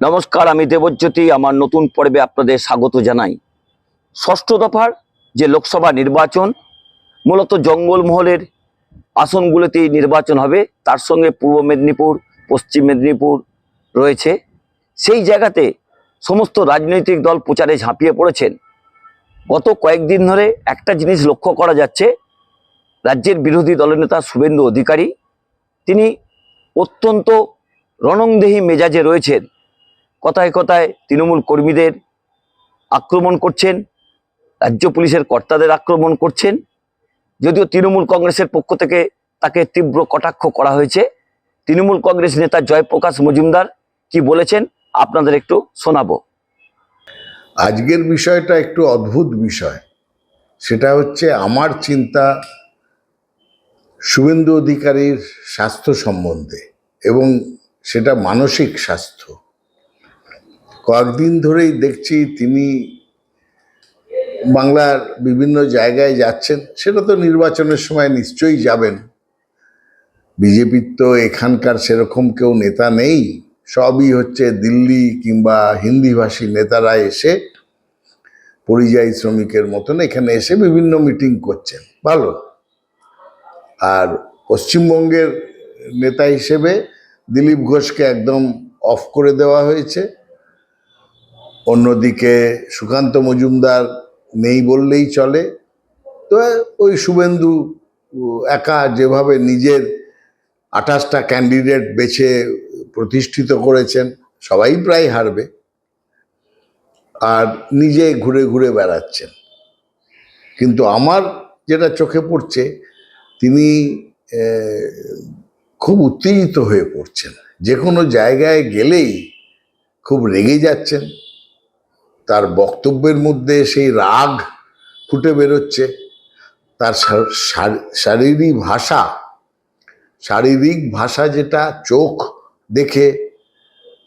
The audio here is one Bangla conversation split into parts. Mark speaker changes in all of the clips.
Speaker 1: নমস্কার, আমি দেবজ্যোতি। আমার নতুন পর্বে আপনাদের স্বাগত জানাই। ষষ্ঠ দফার যে লোকসভা নির্বাচন, মূলত জঙ্গলমহলের আসনগুলোতেই নির্বাচন হবে। তার সঙ্গে পূর্ব মেদিনীপুর, পশ্চিম মেদিনীপুর রয়েছে। সেই জায়গাতে সমস্ত রাজনৈতিক দল প্রচারে ঝাঁপিয়ে পড়েছেন। গত কয়েকদিন ধরে একটা জিনিস লক্ষ্য করা যাচ্ছে। রাজ্যের বিরোধী দলনেতা শুভেন্দু অধিকারী, তিনি অত্যন্ত রণংদেহী মেজাজে রয়েছেন। কথায় কথায় তৃণমূল কর্মীদের আক্রমণ করছেন, রাজ্য পুলিশের কর্তাদের আক্রমণ করছেন। যদিও তৃণমূল কংগ্রেসের পক্ষ থেকে তাকে তীব্র কটাক্ষ করা হয়েছে। তৃণমূল কংগ্রেস নেতা জয়প্রকাশ মজুমদার কি বলেছেন আপনাদের একটু শোনাবো।
Speaker 2: আজকের বিষয়টা একটু অদ্ভুত বিষয়। সেটা হচ্ছে আমার চিন্তা শুভেন্দু অধিকারীর স্বাস্থ্য সম্বন্ধে এবং সেটা মানসিক স্বাস্থ্য। কয়েকদিন ধরেই দেখছি তিনি বাংলার বিভিন্ন জায়গায় যাচ্ছেন। সেটা তো নির্বাচনের সময় নিশ্চয়ই যাবেন। বিজেপির তো এখানকার সেরকম কেউ নেতা নেই। সবই হচ্ছে দিল্লি কিংবা হিন্দিভাষী নেতারা এসে পরিযায়ী শ্রমিকের মতন এখানে এসে বিভিন্ন মিটিং করছেন। ভালো। আর পশ্চিমবঙ্গের নেতা হিসেবে দিলীপ ঘোষকে একদম অফ করে দেওয়া হয়েছে। অন্যদিকে সুকান্ত মজুমদার নেই বললেই চলে। তো ওই শুভেন্দু একা যেভাবে নিজের আঠাশটা ক্যান্ডিডেট বেছে প্রতিষ্ঠিত করেছেন, সবাই প্রায় হারবে। আর নিজে ঘুরে ঘুরে বেড়াচ্ছেন। কিন্তু আমার যেটা চোখে পড়ছে, তিনি খুব উত্তেজিত হয়ে পড়ছেন। যে কোনো জায়গায় গেলেই খুব রেগে যাচ্ছেন। তার বক্তব্যের মধ্যে সেই রাগ ফুটে বেরোচ্ছে। তার শারীরিক ভাষা শারীরিক ভাষা যেটা চোখ দেখে,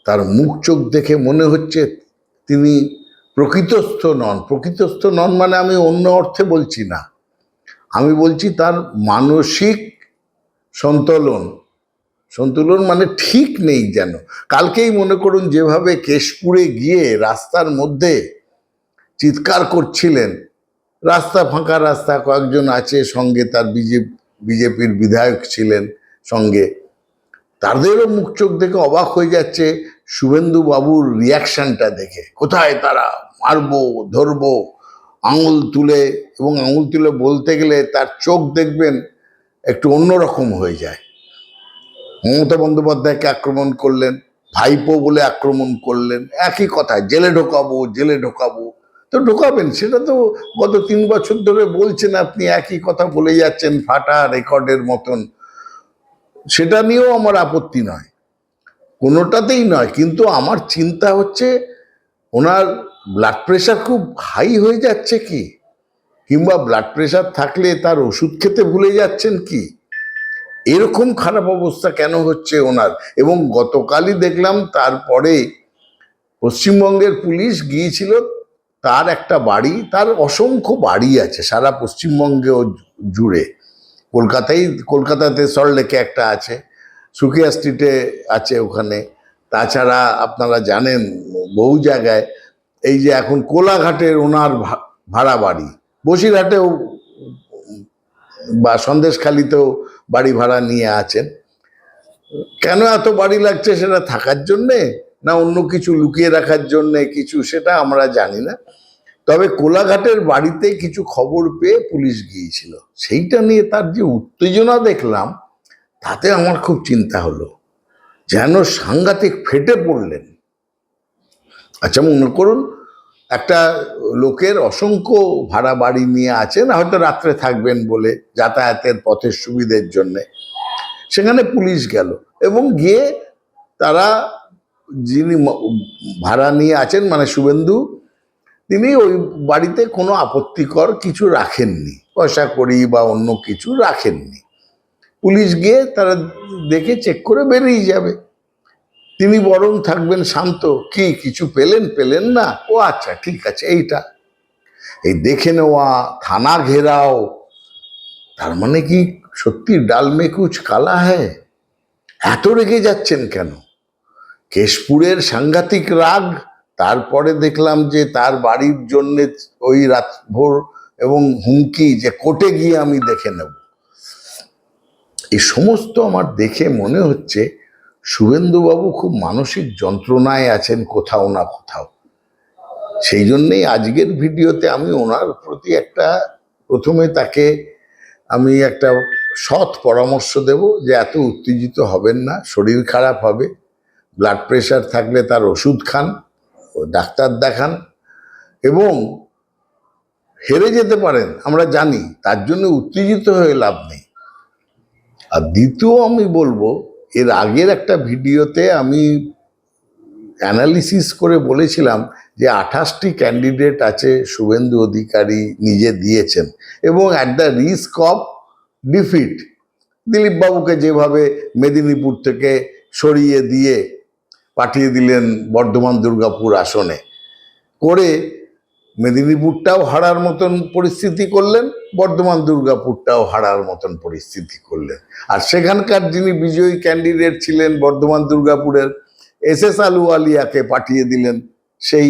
Speaker 2: তার মুখ চোখ দেখে মনে হচ্ছে তিনি প্রকৃতস্থ নন। প্রকৃতস্থ নন মানে আমি অন্য অর্থে বলছি না। আমি বলছি তার মানসিক সন্তুলন সন্তুলন মানে ঠিক নেই যেন। কালকেই মনে করুন যেভাবে কেশপুরে গিয়ে রাস্তার মধ্যে চিৎকার করছিলেন, রাস্তা ফাঁকা রাস্তা, কয়েকজন আছে সঙ্গে, তার বিজেপি বিজেপির বিধায়ক ছিলেন সঙ্গে। তাদেরও মুখ চোখ দেখে অবাক হয়ে যাচ্ছে শুভেন্দু বাবুর রিয়াকশনটা দেখে। কোথায় তারা? মারবো, ধরবো, আঙুল তুলে, এবং আঙুল তুলে বলতে গেলে তার চোখ দেখবেন একটু অন্যরকম হয়ে যায়। মমতা বন্দ্যোপাধ্যায়কে আক্রমণ করলেন, ভাইপো বলে আক্রমণ করলেন, একই কথা জেলে ঢোকাবো জেলে ঢোকাবো। তো ঢোকাবেন, সেটা তো গত তিন বছর ধরে বলছেন আপনি, একই কথা বলে যাচ্ছেন ফাটা রেকর্ডের মতন। সেটা নিয়েও আমার আপত্তি নয়। কোনোটাতেই নয়, কিন্তু আমার চিন্তা হচ্ছে, ওনার ব্লাড প্রেশার খুব হাই হয়ে যাচ্ছে কি? কিংবা ব্লাড প্রেশার থাকলে তার ওষুধ খেতে ভুলে যাচ্ছেন কি? এরকম খারাপ অবস্থা কেন হচ্ছে ওনার? এবং গতকালই দেখলাম তারপরে পশ্চিমবঙ্গের পুলিশ গিয়েছিল, তার একটা বাড়ি, তার অসংখ্য বাড়ি আছে সারা পশ্চিমবঙ্গেও জুড়ে কলকাতায় কলকাতাতে সল্টলেকে একটা আছে, সুকিয়া স্ট্রিটে আছে ওখানে। তাছাড়া আপনারা জানেন বহু জায়গায় এই যে এখন কোলাঘাটের ওনার ভাড়া বাড়ি, বসিরহাটেও বা সন্দেশখালিতেও বাড়ি ভাড়া নিয়ে আছেন। কেন এত বাড়ি লাগছে সেটা থাকার জন্যে না অন্য কিছু লুকিয়ে রাখার জন্যে কিছু সেটা আমরা জানি না। তবে কোলাঘাটের বাড়িতে কিছু খবর পেয়ে পুলিশ গিয়েছিল। সেইটা নিয়ে তার যে উত্তেজনা দেখলাম, তাতে আমার খুব চিন্তা হলো। যেন সাংঘাতিক ফেটে পড়লেন। আচ্ছা মনে করুন একটা লোকের অসংখ্য ভাড়া বাড়ি নিয়ে আছেন হয়তো রাত্রে থাকবেন বলে যাতায়াতের পথের সুবিধের জন্যে। সেখানে পুলিশ গেল এবং গিয়ে তারা যিনি ভাড়া নিয়ে আছেন মানে শুভেন্দু, তিনি ওই বাড়িতে কোনো আপত্তিকর কিছু রাখেননি। পয়সা করি বা অন্য কিছু রাখেননি। পুলিশ গিয়ে তারা দেখে চেক করে বেরিয়ে যাবে। তিনি বরং থাকবেন শান্ত। কি, কিছু পেলেন? পেলেন না? ও আচ্ছা ঠিক আছে, এইটা। এই দেখে নেওয়া, থানা ঘেরাও। তার মানে কি সত্যি ডাল মে কুচ কালা হ্যায় এত রেগে যাচ্ছেন কেন? কেশপুরের সাংঘাতিক রাগ, তারপরে দেখলাম যে তার বাড়ির জন্যে ওই রাত ভোর এবং হুমকি যে কোর্টে গিয়ে আমি দেখে নেব। এই সমস্ত আমার দেখে মনে হচ্ছে শুভেন্দুবাবু খুব মানসিক যন্ত্রণায় আছেন কোথাও না কোথাও। সেই জন্যেই আজকের ভিডিওতে আমি ওনার প্রতি একটা, প্রথমে তাকে আমি একটা সৎ পরামর্শ দেব যে এত উত্তেজিত হবেন না, শরীর খারাপ হবে ব্লাড প্রেশার থাকলে তার ওষুধ খান ডাক্তার দেখান, এবং হেরে যেতে পারেন, আমরা জানি, তার জন্য উত্তেজিত হয়ে লাভ নেই। আর দ্বিতীয় আমি বলব এর আগের একটা ভিডিওতে আমি অ্যানালিসিস করে বলেছিলাম যে আঠাশটি ক্যান্ডিডেট আছে শুভেন্দু অধিকারী নিজে দিয়েছেন এবং at the risk of defeat দিলীপবাবুকে যেভাবে মেদিনীপুর থেকে সরিয়ে দিয়ে পাঠিয়ে দিলেন বর্ধমান দুর্গাপুর আসনে করে মেদিনীপুরটাও হারার মতন পরিস্থিতি করলেন, বর্ধমান দুর্গাপুরটাও হারার মতন পরিস্থিতি করলেন। আর সেখানকার যিনি বিজয়ী ক্যান্ডিডেট ছিলেন বর্ধমান দুর্গাপুরের, এস এস আলুওয়ালিয়াকে পাঠিয়ে দিলেন সেই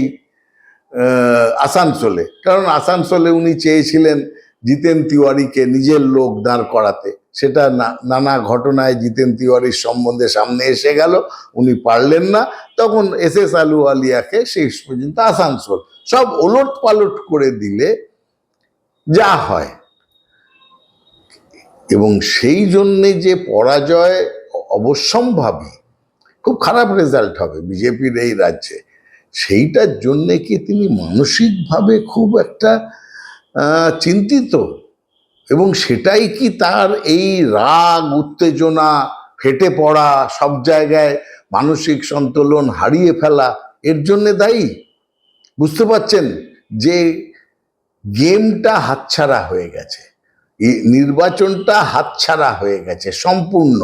Speaker 2: আসানসোলে। কারণ আসানসোলে উনি চেয়েছিলেন জিতেন তিওয়ারিকে নিজের লোক দাঁড় করাতে। সেটা নানা ঘটনায় জিতেন তিওয়ারির সম্বন্ধে সামনে এসে গেল, উনি পারলেন না। তখন এস এস আলুওয়ালিয়াকে শেষ পর্যন্ত আসানসোল সব ওলট পালট করে দিলে যা হয়। এবং সেই জন্যে যে পরাজয় অবশ্যম্ভাবী, খুব খারাপ রেজাল্ট হবে বিজেপির এই রাজ্যে। সেইটার জন্যে কি তিনি মানসিকভাবে খুব একটা চিন্তিত? এবং সেটাই কি তার এই রাগ, উত্তেজনা, ফেটে পড়া সব জায়গায় মানসিক সন্তুলন হারিয়ে ফেলা এর জন্যে দায়ী? বুঝতে পারছেন যে গেমটা হাতছাড়া হয়ে গেছে। নির্বাচনটা হাতছাড়া হয়ে গেছে সম্পূর্ণ।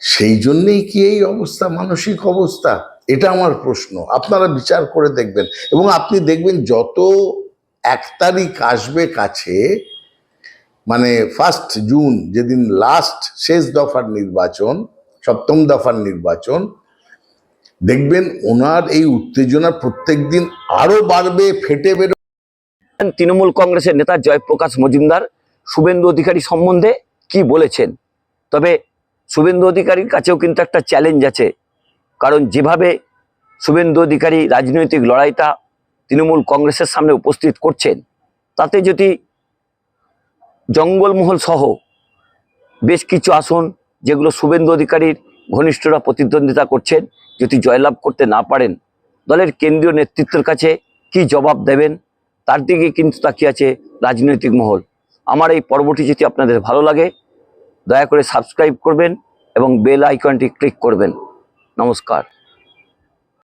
Speaker 2: সেই জন্যেই কি এই অবস্থা, মানসিক অবস্থা? এটা আমার প্রশ্ন। আপনারা বিচার করে দেখবেন এবং আপনি দেখবেন যত এক তারিখ আসবে কাছে মানে ফার্স্ট জুন যেদিন লাস্ট শেষ দফার নির্বাচন, সপ্তম দফার নির্বাচন দেখবেন ওনার এই উত্তেজনা প্রত্যেক দিন আরও বাড়বে, ফেটে বেরো
Speaker 1: তৃণমূল কংগ্রেসের নেতা জয়প্রকাশ মজুমদার, শুভেন্দু অধিকারী সম্বন্ধে কি বলেছেন? তবে শুভেন্দু অধিকারীর কাছেও কিন্তু একটা চ্যালেঞ্জ আছে। কারণ যেভাবে শুভেন্দু অধিকারী রাজনৈতিক লড়াইটা তৃণমূল কংগ্রেসের সামনে উপস্থিত করছেন, তাতে যদি জঙ্গলমহল সহ বেশ কিছু আসন যেগুলো শুভেন্দু অধিকারীর ঘনিষ্ঠরা প্রতিদ্বন্দ্বিতা করছেন যদি জয়লাভ করতে না পারেন, দলের কেন্দ্রীয় নেতৃত্বের কাছে কি জবাব দেবেন? তার দিকে কিন্তু তাকিয়ে আছে রাজনৈতিক মহল। আমার এই পর্বটি যদি আপনাদের ভালো লাগে, দয়া করে সাবস্ক্রাইব করবেন এবং বেল আইকনটি ক্লিক করবেন। নমস্কার।